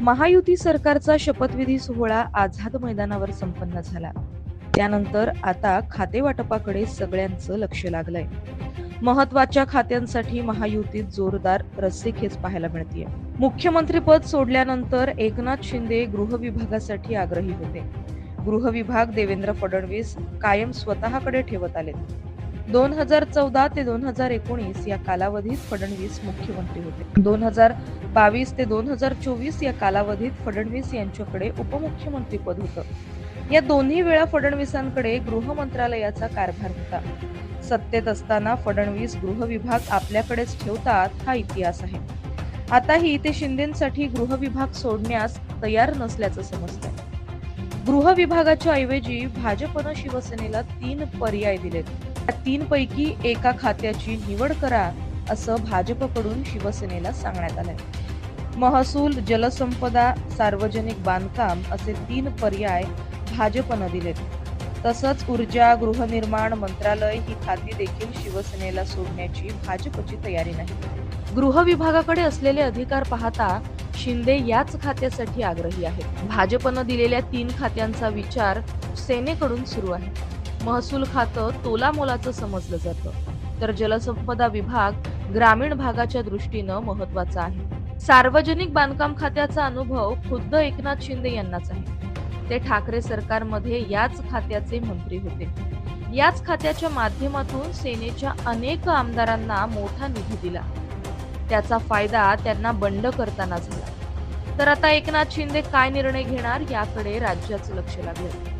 महायुती सरकारचा शपथविधी सोहळा आझाद मैदानावर संपन्न झाला. त्यानंतर आता खातेवाटपाकडे सगळ्यांचं लक्ष लागलंय. महत्त्वाच्या खात्यांसाठी महायुतीत जोरदार रस्सीखेच पाहायला मिळतीये. मुख्यमंत्रीपद सोडल्यानंतर एकनाथ शिंदे गृह विभागासाठी आग्रही होते. गृह विभाग देवेंद्र फडणवीस कायम स्वतःकडे ठेवत आले दोन हजार चौदा ते दोन हजार एकोणीस या कालावधीत फडणवीस मुख्यमंत्री होते. दोन हजार बावीस ते दोन हजार चोवीस या कालावधीत फडणवीस यांच्याकडे उपमुख्यमंत्री पद होतं. या दोन्ही वेळा फडणवीसांकडे गृह मंत्रालयाचा कारभार होता. सत्तेत असताना फडणवीस गृह विभाग आपल्याकडेच ठेवतात हा इतिहास आहे. आताही ते शिंदेसाठी गृह विभाग सोडण्यास तयार नसल्याचं समजतंय. गृह विभागाच्या ऐवजी भाजपनं शिवसेनेला तीन पर्याय दिलेत. तीन पैकी एका खात्याची निवड करा असं भाजपकडून शिवसेनेला सांगण्यात आलंय. महसूल जलसंपदा सार्वजनिक बांधकाम असे तीन पर्याय भाजपनं दिलेत. तसंच ऊर्जा गृहनिर्माण मंत्रालय ही खाती देखील शिवसेनेला सोडण्याची भाजपची तयारी नाही. गृह विभागाकडे असलेले अधिकार पाहता शिंदे याच खात्यासाठी आग्रही आहेत. भाजपनं दिलेल्या तीन खात्यांचा विचार सेनेकडून सुरू आहे. महसूल खातं तोलामोलाचं समजलं जातं. तर जलसंपदा विभाग ग्रामीण भागाच्या दृष्टीनं महत्त्वाचा आहे. सार्वजनिक बांधकाम खात्याचा अनुभव खुद्द एकनाथ शिंदे यांनाच आहे. ते ठाकरे सरकारमध्ये याच खात्याचे मंत्री होते. याच खात्याच्या माध्यमातून सेनेच्या अनेक आमदारांना मोठा निधी दिला. त्याचा फायदा त्यांना बंड करताना झाला. तर आता एकनाथ शिंदे काय निर्णय घेणार याकडे राज्याचं लक्ष लागलं.